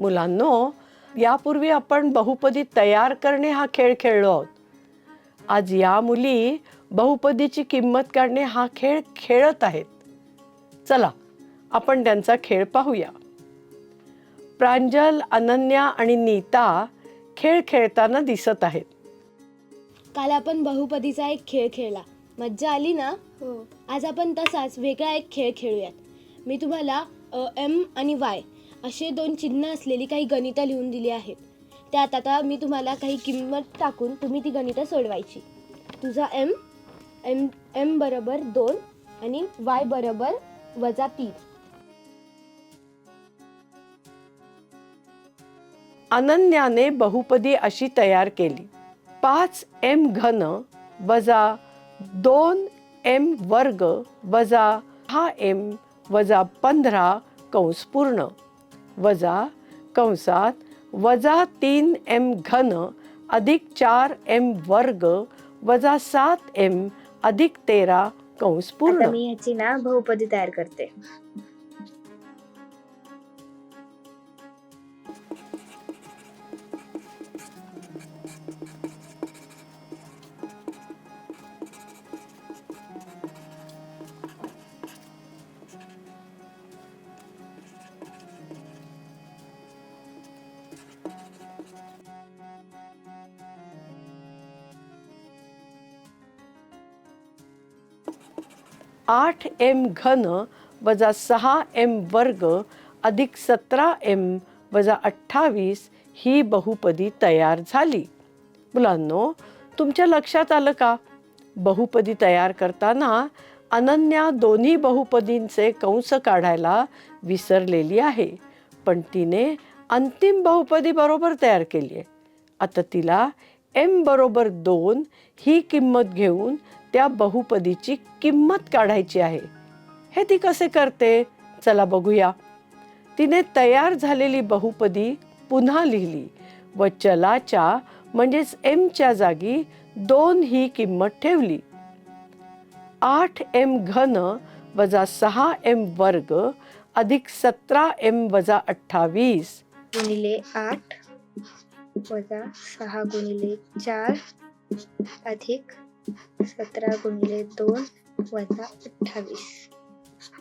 मुलांनो यापूर्वी आपण बहुपदी तयार करणे हा खेळ खेळलो आहोत. आज या मुली बहुपदीची किंमत काढणे हा खेळ खेळत आहेत. चला आपण त्यांचा खेळ पाहूया. प्रांजल अनन्या आणि नीता खेळ खेळताना दिसत आहेत. काल आपण बहुपदीचा एक खेळ खेळला. मज्जा आली ना? हो. आज आपण तसाच वेगळा एक खेळ खेळूयात. मी तुम्हाला एम आणि वाय असे दोन चिन्ह असलेली काही गणितं लिहून दिली आहेत. त्यात आता मी तुम्हाला काही किंमत टाकून तुम्ही ती गणितं सोडवायची. तुझा एम एम एम बरोबर दोन आणि वाय बरोबर वजा तीन. अनन्याने बहुपदी अशी तयार केली. पाच एम घन वजा दोन एम वर्ग वजा हा एम वजा पंधरा कंस पूर्ण. वजा कंसात वजा तीन एम घन अधिक चार एम वर्ग वजा सात एम अधिक तेरा कंस पूर्ण. मी याची ना बहुपदी तयार करते. आठ एम घन वजा सहा एम वर्ग अधिक सतरा एम वजा अठ्ठावीस ही बहुपदी तयार झाली. मुलांनो तुमच्या लक्षात आलं का? बहुपदी तयार करताना अनन्या दोन्ही बहुपदींचे कंस काढायला विसरलेली आहे. पण तिने अंतिम बहुपदी बरोबर तयार केली आहे. आता तिला एम बरोबर दोन ही किंमत घेऊन त्या बहुपदीची किंमत काढायची आहे. हे ती कसे करते? चला बघूया. तिने तयार झालेली बहुपदी पुन्हा लिहिली. व चलाच्या म्हणजेच एमच्या जागी दोन ही किंमत ठेवली. आठ एम घन वजा सहा एम वर्ग अधिक सतरा एम वजा अठ्ठावीस. गुणिले आठ वजा सहा गुणिले चार अधिक सतरा गुणिले दोन वजा अठ्ठावीस.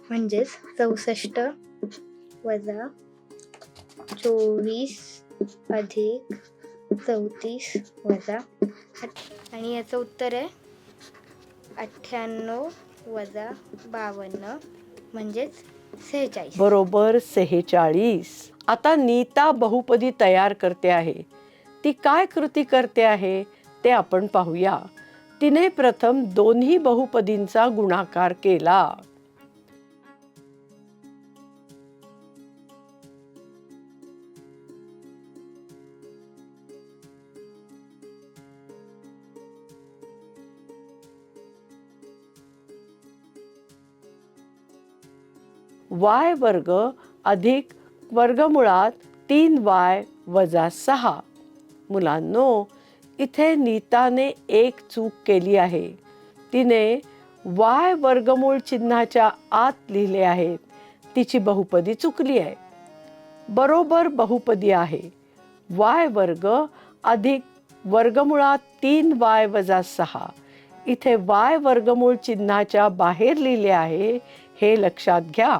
म्हणजेच चौसष्ट वजा चोवीस अधिक चौतीस वजा आणि याचं उत्तर आहे अठ्ठ्याण्णव वजा बावन्न म्हणजेच सेहेचाळीस. बरोबर सेहेचाळीस. आता नीता बहुपदी तयार करते आहे. ती काय कृती करते आहे ते आपण पाहूया. तिने प्रथम दोन्ही बहुपदींचा गुणाकार केला. वाय वर्ग अधिक वर्गमुळात तीन वाय वजा सहा. मुलांनो इथे नीताने एक चूक केली आहे. तिने वाय वर्गमूळ चिन्हाच्या आत लिहिले आहेत. तिची बहुपदी चुकली आहे. बरोबर बहुपदी आहे. वाय वर्ग अधिक वर्गमुळात तीन वाय वजा सहा. इथे वाय वर्गमूळ चिन्हाच्या बाहेर लिहिले आहे हे लक्षात घ्या.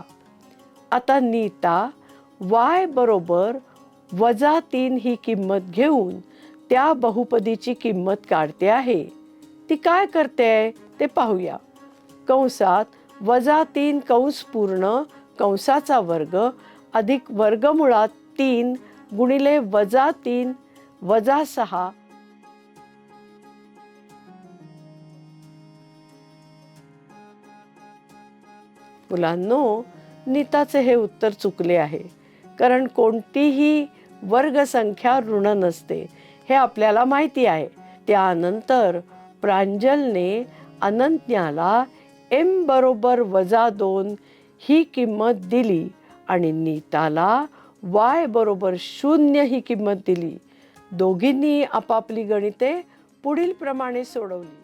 आता नीता वाय बरोबर वजा तीन ही किंमत घेऊन त्या बहुपदीची किंमत काढते आहे. ती काय करते? ते पाहूया. कंसात वजा तीन कंस पूर्ण कंसाचा वर्ग अधिक वर्गमुळात तीन गुणिले वजा तीन वजा सहा. मुलांनो नीताचे हे उत्तर चुकले आहे. कारण कोणतीही वर्गसंख्या ऋण नसते. हे आपल्याला माहिती आहे. त्यानंतर प्रांजलने अनंत्याला एम बरोबर वजा दोन ही किंमत दिली आणि नीताला वाय बरोबर शून्य ही किंमत दिली. दोघींनी आपापली गणिते पुढील प्रमाणे सोडवली.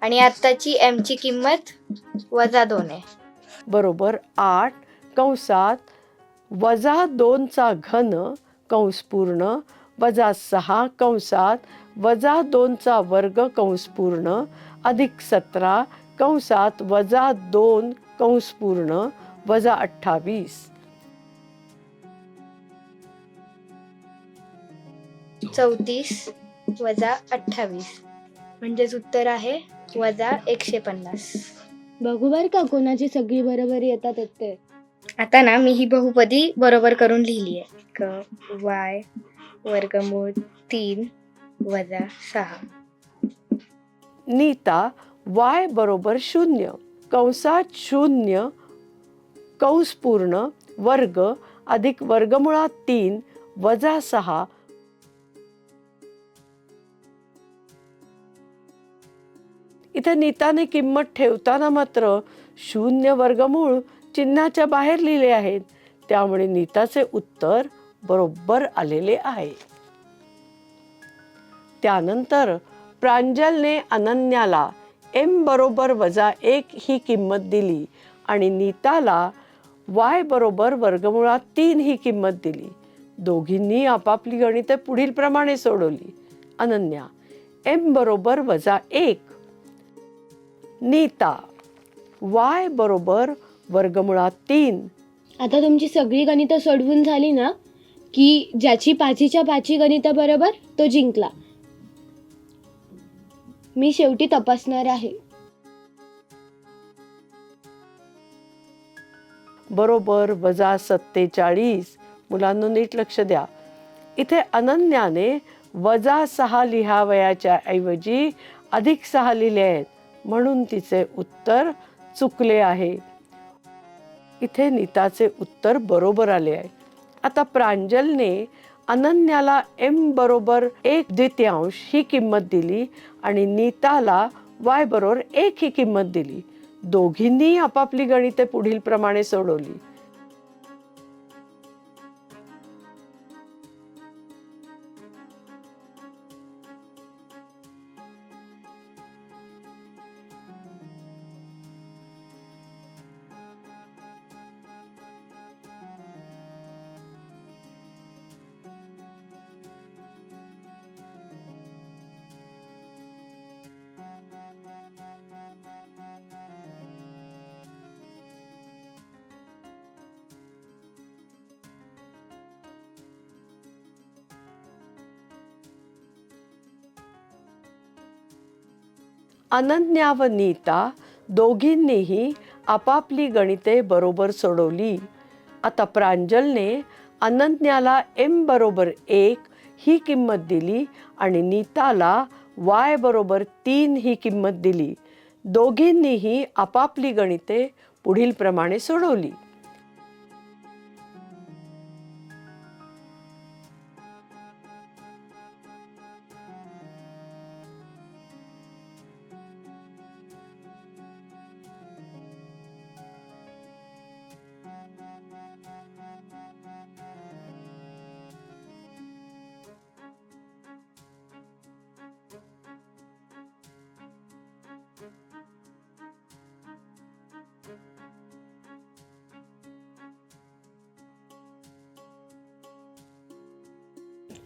आणि आत्ताची एमची किंमत वजा दोन आहे. बरोबर आठ कंसात वजा दोनचा घन कंस पूर्ण वजा सहा कंसात वजा दोनचा वर्ग कंस पूर्ण अधिक सतरा कंसात वजा दोन कंस पूर्ण वजा अठ्ठावीस. चौतीस वजा अठ्ठावीस. म्हणजेच उत्तर आहे वजा एकशे पन्नास. बघू बर का कोणाची सगळी बरोबरी येतात ते आता ना मी ही बहुपदी बरोबर करून लिहिली आहे. क वाय वर्गमूळ तीन वजा सहा. नीता वाय बरोबर शून्य कंसात शून्य कंस पूर्ण वर्ग अधिक वर्गमुळात तीन वजा सहा. इथे नीताने किंमत ठेवताना मात्र शून्य वर्गमूळ चिन्हाच्या बाहेर लिहिले आहेत. त्यामुळे नीताचे उत्तर बरोबर आलेले आहे. त्यानंतर प्रांजलने अनन्याला एम बरोबर वजा एक ही किंमत दिली आणि नीताला वाय बरोबर वर्गमुळात तीन ही किंमत दिली. दोघींनी आपापली गणिते पुढील प्रमाणे सोडवली. अनन्या एम बरोबर वजा एक. नीता वाय बरोबर वर्गमुळात तीन. आता तुमची सगळी गणितं सोडवून झाली ना की ज्याची पाचीच्या पाची गणितं बरोबर तो जिंकला. मी शेवटी तपासणार आहे. बरोबर वजा सत्तेचाळीस. मुलांना नीट लक्ष द्या. इथे अनन्याने वजा सहा लिहावयाच्या ऐवजी अधिक सहा लिहिले आहेत. म्हणून तिचे उत्तर चुकले आहे. इथे नीताचे उत्तर बरोबर आले आहे. आता प्रांजलने अनन्याला एम बरोबर एक द्वितीयांश ही किंमत दिली आणि नीताला वाय बरोबर एक ही किंमत दिली. दोघींनी आपापली गणिते पुढील प्रमाणे सोडवली. अनन्या व नीता दोघींनीही आपापली गणिते बरोबर सोडवली. आता प्रांजलने अनन्याला एम बरोबर एक ही किंमत दिली आणि नीताला वाय बरोबर तीन ही किंमत दिली. दोघींनीही आपापली गणिते पुढील प्रमाणे सोडवली.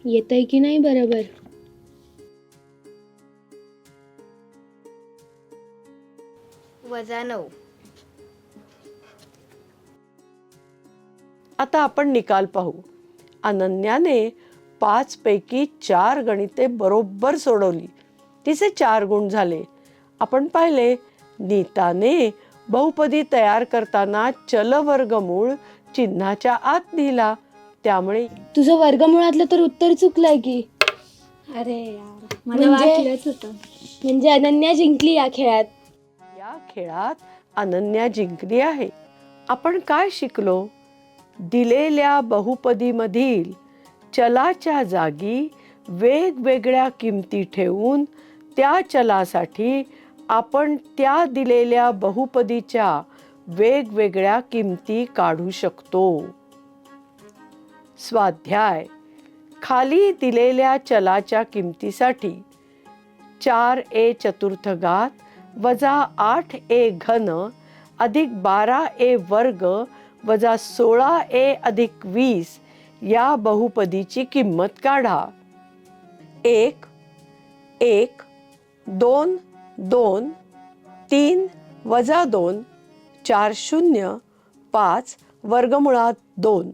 येतंय की नाही बरोबर? वजा नऊ. आता आपण निकाल पाहू. अनन्याने पाच पैकी चार गणिते बरोबर सोडवली. तिचे चार गुण झाले. आपण पाहिले नीताने बहुपदी तयार करताना चलवर्गमूळ चिन्हाच्या आत लिहिला. त्यामुळे तुझं वर्गमुळातलं तर उत्तर चुकलंय की. अरे यार मला म्हणजे- वाटलंच होतं. म्हणजे अनन्या जिंकली या खेळात. या खेळात अनन्या जिंकली आहे. आपण काय शिकलो? दिलेल्या बहुपदीमधील चलाच्या जागी वेगवेगळ्या किमती ठेवून त्या चलासाठी आपण त्या दिलेल्या बहुपदीच्या वेगवेगळ्या किमती काढू शकतो. स्वाध्याय. खाली दिलेल्या चलाच्या किमतीसाठी चार ए चतुर्थ घात वजा आठ ए घन अधिक बारा ए वर्ग वजा सोळा ए अधिक वीस या बहुपदीची किंमत काढा. एक एक दोन दोन तीन वजा दोन चार शून्य पाच वर्गमुळात दोन.